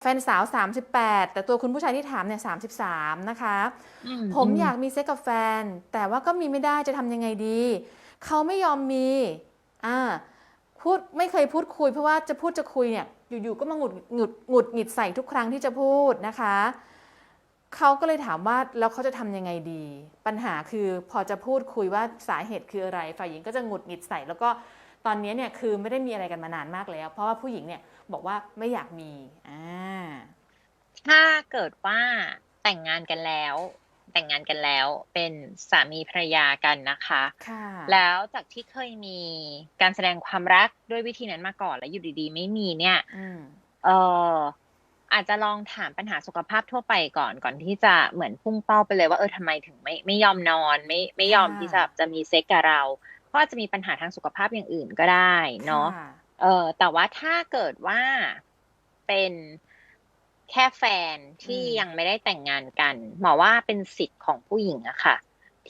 แฟนสาว 38 แต่ตัวคุณผู้ชายที่ถามเนี่ย 33 นะคะอืผมอยากมีเซ็กกับแฟน แต่ว่าก็มีไม่ได้จะทำยังไงดี เขาไม่ยอมมี อ่า พูดไม่เคยพูดคุย เพราะว่าจะพูดจะคุยเนี่ย อยู่ๆ ก็มาหงุดหงุดหงุดหงิดใส่ทุกครั้งที่จะพูดนะคะ เขาก็เลยถามว่าแล้วเขาจะทำยังไงดี ปัญหาคือพอจะพูดคุยว่าสาเหตุคืออะไร ฝ่ายหญิงก็จะหงุดหงิดใส่แล้วก็ ตอนนี้เนี่ยคือไม่ได้มีอะไรกันมานานมากแล้ว เพราะว่าผู้หญิงเนี่ยบอกว่าไม่อยากมีอ่าถ้าเกิดว่าแต่งงานกันแล้ว แต่งงานกันแล้วเป็นสามีภรรยากันนะคะค่ะแล้วจากที่เคยมีการแสดงความรักด้วยวิธีนั้นมาก่อนแล้วอยู่ดีๆ ไม่มีเนี่ยอืมเอออาจจะลองถามปัญหาสุขภาพทั่วไปก่อนก่อนที่จะเหมือนพุ่งเป้าไปเลยว่าเออทำไมถึงไม่ไม่ยอมนอน ไม่ไม่ยอมค่ะที่จะจะมีเซ็กกับเรา เพราะอาจจะมีปัญหาทางสุขภาพอย่างอื่นก็ได้เนาะค่เออแต่ว่าถ้าเกิดว่าเป็นแค่แฟนที่อืมยังไม่ได้แต่งงานกัน หมอว่าเป็นสิทธิ์ของผู้หญิงอะค่ะ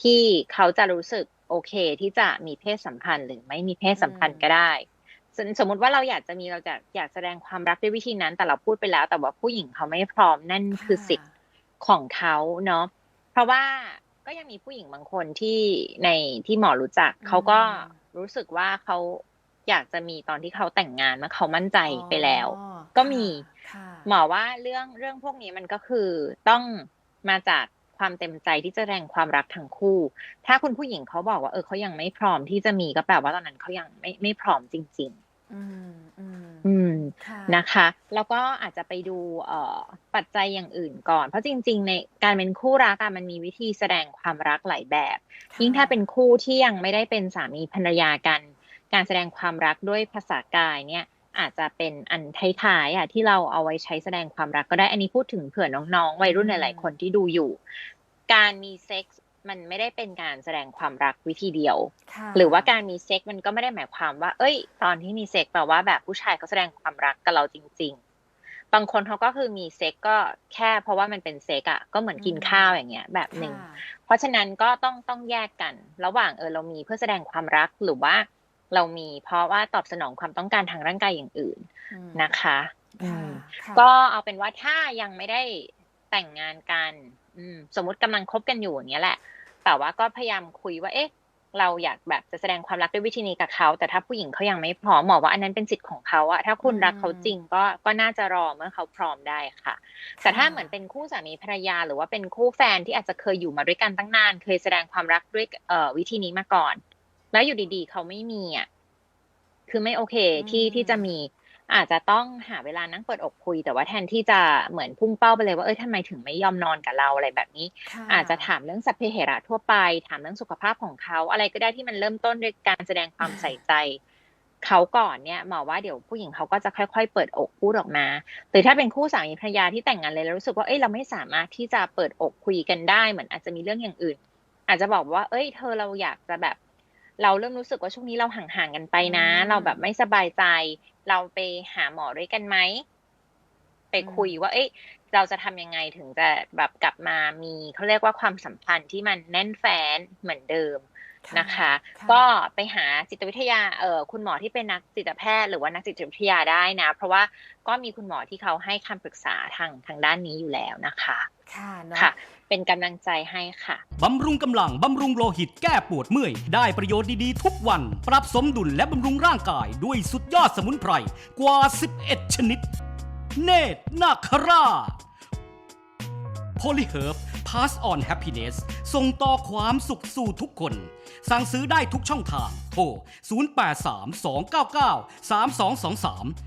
ที่เขาจะรู้สึกโอเคที่จะมีเพศสัมพันธ์ หรือไม่มีเพศสัมพันธ์ก็ได้ สมสมมุติว่าเราอยากจะมีเราจะอยากแสดงความรักด้วยวิธีนั้น แต่เราพูดไปแล้ว แต่ว่าผู้หญิงเขาไม่พร้อมนั่นคือสิทธิ์ของเขาเนาะเพราะว่า ก็ยังมีผู้หญิงบางคนที่ในที่หมอรู้จักอืมเขาก็รู้สึกว่าเขาอยากจะมีตอนที่เขาแต่งงานเมื่อเขามั่นใจไปแล้วอ๋อก็มีค่ะหมอว่าเรื่องเรื่องพวกนี้มันก็คือต้องมาจากความเต็มใจที่จะแสดงความรักทั้งคู่ ถ้าคุณผู้หญิงเขาบอกว่าเออเขายังไม่พร้อมที่จะมีก็แปลว่าตอนนั้นเขายังไม่ไม่พร้อมจริงอืมอืมๆ อืมค่ะนะคะ แล้วก็อาจจะไปดูเอ่อปัจจัยอย่างอื่นก่อน เพราะจริง ๆ ในการเป็นคู่รักอะมันมีวิธีแสดงความรักหลายแบบค่ะยิ่งถ้าเป็นคู่ที่ยังไม่ได้เป็นสามีภรรยากัน การแสดงความรักด้วยภาษากายเนี่ยอาจจะเป็นอันท้ายๆอะที่เราเอาไว้ใช้แสดงความรักก็ได้ อันนี้พูดถึงเผื่อน้องๆ วัยรุ่นหลายๆคนที่ดูอยู่ การมีเซ็กส์ มันไม่ได้เป็นการแสดงความรักวิธีเดียวค่ะหรือว่าการมีเซ็กส์มันก็ไม่ได้หมายความว่า เอ้ย ตอนที่มีเซ็กส์แปลว่าแบบผู้ชายเขาแสดงความรักกับเราจริง ๆ บางคนเขาก็คือมีเซ็กส์ก็แค่เพราะว่ามันเป็นเซ็กส์อะก็เหมือนกินข้าวอย่างเงี้ย แบบหนึ่งค่ะเพราะฉะนั้นก็ต้องต้องแยกกัน ระหว่างเออเรามีเพื่อแสดงความรักหรือว่าเรามีเพราะว่าตอบสนองความต้องการทางร่างกายอย่างอื่นอืมนะคะอืค่ะมค่ะก็เอาเป็นว่าถ้ายังไม่ได้แต่งงานกันอืมสมมุติกำลังคบกันอยู่อย่างเงี้ยแหละ แต่ว่าก็พยายามคุยว่า เอ๊ะ เราอยากแบบจะแสดงความรักด้วยวิธีนี้กับเขา แต่ถ้าผู้หญิงเขายังไม่พร้อมหมอว่าอันนั้นเป็นสิทธิ์ของเขาอะถ้าคุณรักเขาจริงก็ก็น่าจะรอเมื่อเขาพร้อมได้ค่ะ แต่ถ้าเหมือนเป็นคู่สามีภรรยา หรือว่าเป็นคู่แฟนที่อาจจะเคยอยู่มาด้วยกันตั้งนาน เคยแสดงความรักด้วยเอ่อวิธีนี้มาก่อน แล้วอยู่ดีๆ เขาไม่มีอะคือไม่โอเคที่ที่จะมี อาจจะต้องหาเวลานั่งเปิดอกคุย แต่ว่าแทนที่จะเหมือนพุ่งเป้าไปเลยว่าเอ้ยทำไมถึงไม่ยอมนอนกับเราอะไรแบบนี้ค่อาจจะถามเรื่องสัพเพเหระทั่วไป ถามเรื่องสุขภาพของเขาอะไรก็ได้ที่มันเริ่มต้นด้วยการแสดงความใส่ใจเขาก่อนเนี่ยหมอว่าเดี๋ยวผู้หญิงเขาก็จะค่อยๆ เปิดอกพูดออกมาหรือถ้าเป็นคู่สามีภรรยาที่แต่งงานเลยแล้วรู้สึกว่าเอ้ยเราไม่สามารถที่จะเปิดอกคุยกันได้เหมือนอาจจะมีเรื่องอย่างอื่น อาจจะบอกว่า เอ้ย เธอเราอยากจะแบบ เราเริ่มรู้สึกว่าช่วงนี้เราห่างๆกันไปนะอืมเราแบบไม่สบายใจ เราไปหาหมอด้วยกันไหมไปคุยว่า เอ้ยเราจะทำยังไงถึงจะแบบกลับมามีเขาเรียกว่าความสัมพันธ์ที่มันแน่นแฟ้นเหมือนเดิม นะคะ ก็ไปหาจิตวิทยาเอ่อคุณหมอที่เป็นนักจิตแพทย์หรือว่านักจิตวิทยาได้นะ เพราะว่าก็มีคุณหมอที่เขาให้คำปรึกษาทางทางด้านนี้อยู่แล้วนะคะค่ะเนาะค่ะ เป็นกำลังใจให้ค่ะ บำรุงกำลัง บำรุงโลหิตแก้ปวดเมื่อย ได้ประโยชน์ดีๆ ทุกวัน ปรับสมดุลและบำรุงร่างกาย ด้วยสุดยอดสมุนไพร กว่า 11 ชนิด เนตรนาครา โพลิเฮิร์บ Pass on Happiness ส่งต่อความสุขสู่ทุกคน สั่งซื้อได้ทุกช่องทาง โทร 0832993223